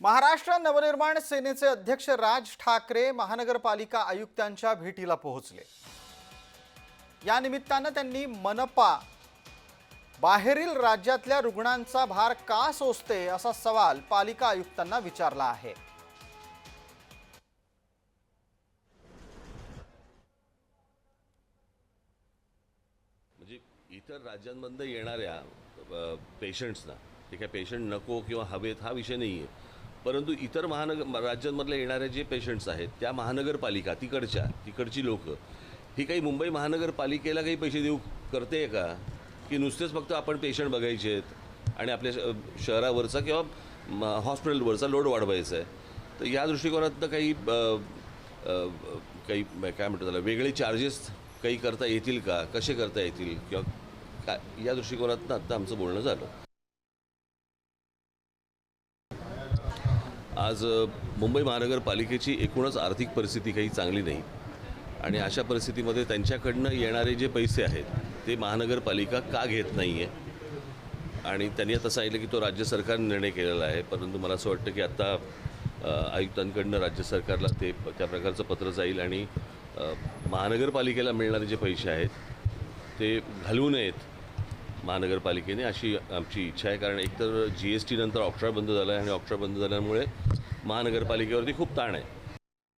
महाराष्ट्र नवनिर्माण सेनेचे अध्यक्ष राज ठाकरे महानगरपालिका आयुक्तांच्या भेटीला पोहोचले. या निमित्तानं त्यांनी मनपा बाहेरील राज्यातल्या रुग्णांचा भार का सोसते असा सवाल पालिका आयुक्तांना विचारला आहे. म्हणजे इतर राज्यांमधनं येणाऱ्या पेशंट्सना ठीक आहे पेशंट नको किंवा हवेत हा विषय नाही आहे परंतु इतर महानगर राज्यांमधल्या येणारे जे पेशंट्स आहेत त्या महानगरपालिका तिकडच्या तिकडची लोक ही काही मुंबई महानगरपालिकेला काही पैसे देऊ करते का? की नुसतेच फक्त आपण पेशंट बघायचे आहेत आणि आपल्या श- शहरावरचा किंवा म- हॉस्पिटलवरचा लोड वाढवायचा आहे. तर या दृष्टिकोनातनं काही काही काय म्हणतात त्याला वेगळे चार्जेस काही करता येतील का? कसे करता येतील? किंवा काय या दृष्टिकोनातनं आत्ता आमचं बोलणं झालं. आज मुंबई महानगरपालिकेची एकूणच आर्थिक परिस्थिती काही चांगली नाही. आणि अशा परिस्थितीमध्ये त्यांच्याकडनं येणारे जे पैसे आहेत ते महानगरपालिका का घेत नाही आहे आणि त्यांनी आता सांगितलं की तो राज्य सरकारने निर्णय केलेला आहे. परंतु मला असं वाटतं की आत्ता आयुक्तांकडनं राज्य सरकारला ते त्या प्रकारचं पत्र जाईल आणि महानगरपालिकेला मिळणारे जे पैसे आहेत ते घालवू नयेत. महानगरपालिकेने अशी आमची इच्छा आहे. कारण एकतर जी एस टी नंतर ऑक्ट्रा बंद झाला आहे आणि ऑक्ट्रा बंद झाल्यामुळे महानगरपालिकेवरती खूप ताण आहे.